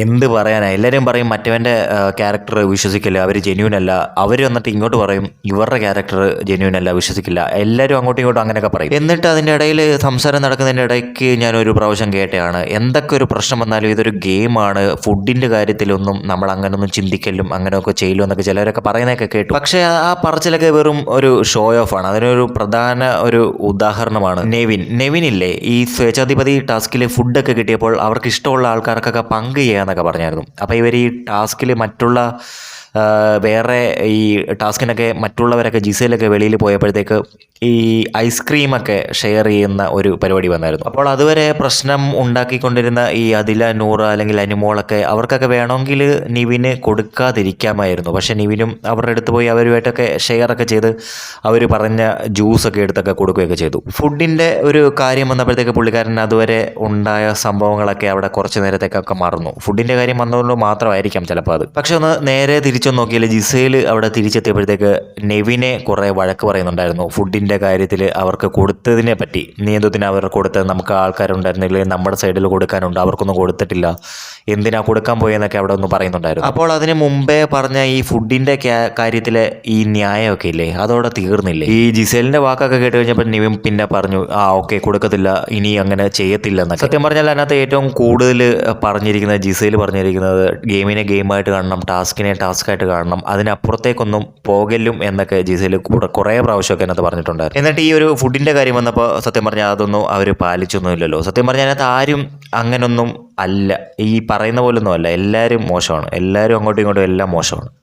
എന്ത് പറയാനാണ് എല്ലാവരും പറയും മറ്റവന്റെ ക്യാരക്ടർ വിശ്വസിക്കില്ല അവർ ജെന്യൂൻ അല്ല. അവർ വന്നിട്ട് ഇങ്ങോട്ട് പറയും ഇവരുടെ ക്യാരക്ടർ ജെന്യൂൻ അല്ല വിശ്വസിക്കില്ല. എല്ലാവരും അങ്ങോട്ടും ഇങ്ങോട്ടും അങ്ങനെയൊക്കെ പറയും. എന്നിട്ട് അതിന്റെ ഇടയിൽ സംസാരം നടക്കുന്നതിന്റെ ഇടയ്ക്ക് ഞാൻ ഒരു പ്രാവശ്യം കേട്ടതാണ് എന്തൊക്കെ ഒരു പ്രശ്നം വന്നാലും ഇതൊരു ഗെയിമാണ് ഫുഡിന്റെ കാര്യത്തിലൊന്നും നമ്മൾ അങ്ങനൊന്നും ചിന്തിക്കലും അങ്ങനെയൊക്കെ ചെയ്യലും എന്നൊക്കെ ചിലരൊക്കെ പറയുന്നതൊക്കെ കേട്ടു. പക്ഷേ ആ പറച്ചിലൊക്കെ വെറും ഒരു ഷോ ഓഫ് ആണ്. അതിനൊരു പ്രധാന ഒരു ഉദാഹരണമാണ് നെവിൻ. നെവിനില്ലേ ഈ സ്വേച്ഛാധിപതി ടാസ്കിൽ ഫുഡൊക്കെ കിട്ടിയപ്പോൾ അവർക്ക് ഇഷ്ടമുള്ള ആൾക്കാർക്കൊക്കെ പങ്ക് ചെയ്യാന്നൊക്കെ പറഞ്ഞായിരുന്നു. അപ്പോൾ ഇവർ ഈ ടാസ്കിൽ മറ്റുള്ള വേറെ ഈ ടാസ്കിനൊക്കെ മറ്റുള്ളവരൊക്കെ ജിസയിലൊക്കെ വെളിയിൽ പോയപ്പോഴത്തേക്ക് ഈ ഐസ്ക്രീമൊക്കെ ഷെയർ ചെയ്യുന്ന ഒരു പരിപാടി വന്നായിരുന്നു. അപ്പോൾ അതുവരെ പ്രശ്നം ഉണ്ടാക്കിക്കൊണ്ടിരുന്ന ഈ അതില നൂറ് അല്ലെങ്കിൽ അനുമോളൊക്കെ അവർക്കൊക്കെ വേണമെങ്കിൽ നിവിന് കൊടുക്കാതിരിക്കാമായിരുന്നു. പക്ഷേ നിവിനും അവരുടെ അടുത്ത് പോയി അവരുമായിട്ടൊക്കെ ഷെയറൊക്കെ ചെയ്ത് അവർ പറഞ്ഞ ജ്യൂസൊക്കെ എടുത്തൊക്കെ കൊടുക്കുകയൊക്കെ ചെയ്തു. ഫുഡിന്റെ ഒരു കാര്യം വന്നപ്പോഴത്തേക്ക് പുള്ളിക്കാരൻ അതുവരെ ഉണ്ടായ സംഭവങ്ങളൊക്കെ അവിടെ കുറച്ച് നേരത്തേക്കൊക്കെ മറന്നു. ഫുഡിന്റെ കാര്യം വന്നതുകൊണ്ട് മാത്രമായിരിക്കാം ചിലപ്പോൾ അത്. പക്ഷെ ഒന്ന് നേരെ തിരിച്ചു നോക്കിയാൽ ജിസയിൽ അവിടെ തിരിച്ചെത്തിയപ്പോഴത്തേക്ക് നെവിനെ കുറേ വഴക്ക് പറയുന്നുണ്ടായിരുന്നു. ഫുഡിന്റെ കാര്യത്തിൽ അവർക്ക് കൊടുത്തതിനെ പറ്റി. നിയന്ത്രത്തിന് അവർ കൊടുത്തത് നമുക്ക് ആൾക്കാരുണ്ടായിരുന്നില്ലേ നമ്മുടെ സൈഡിൽ കൊടുക്കാനുണ്ട് അവർക്കൊന്നും കൊടുത്തിട്ടില്ല. എന്തിനാ കൊടുക്കാൻ പോയെന്നൊക്കെ അവിടെ ഒന്ന് പറയുന്നുണ്ടായിരുന്നു. അപ്പോൾ അതിന് മുമ്പേ പറഞ്ഞ ഈ ഫുഡിന്റെ കാര്യത്തിലെ ഈ ന്യായമൊക്കെ ഇല്ലേ? അതോടെ തീർന്നില്ലേ? ഈ ജിസേലിന്റെ വാക്കൊക്കെ കേട്ട് കഴിഞ്ഞപ്പോൾ നിവിൻ പിന്നെ പറഞ്ഞു ആ ഓക്കെ കൊടുക്കത്തില്ല. ഇനി അങ്ങനെ ചെയ്യത്തില്ല എന്നൊക്കെ. സത്യം പറഞ്ഞാൽ അതിനകത്ത് ഏറ്റവും കൂടുതൽ പറഞ്ഞിരിക്കുന്ന ജിസേൽ പറഞ്ഞിരിക്കുന്നത് ഗെയിമിനെ ഗെയിമായിട്ട് കാണണം ടാസ്കിനെ ടാസ്കായിട്ട് കാണണം അതിനപ്പുറത്തേക്കൊന്നും പോകലും എന്നൊക്കെ കൂടെ കുറേ പ്രാവശ്യമൊക്കെ അതിനകത്ത് പറഞ്ഞിട്ടുണ്ട് എന്നിട്ട് ഈ ഒരു ഫുഡിന്റെ കാര്യം വന്നപ്പോൾ സത്യം പറഞ്ഞാൽ അതൊന്നും അവർ പാലിച്ചൊന്നുമില്ലല്ലോ. സത്യം പറഞ്ഞാൽ അതിനകത്ത് ആരും അങ്ങനൊന്നും അല്ല. ഈ പറയുന്ന പോലൊന്നും അല്ല. എല്ലാവരും മോശമാണ്. എല്ലാവരും അങ്ങോട്ടും ഇങ്ങോട്ടും എല്ലാം മോശമാണ്.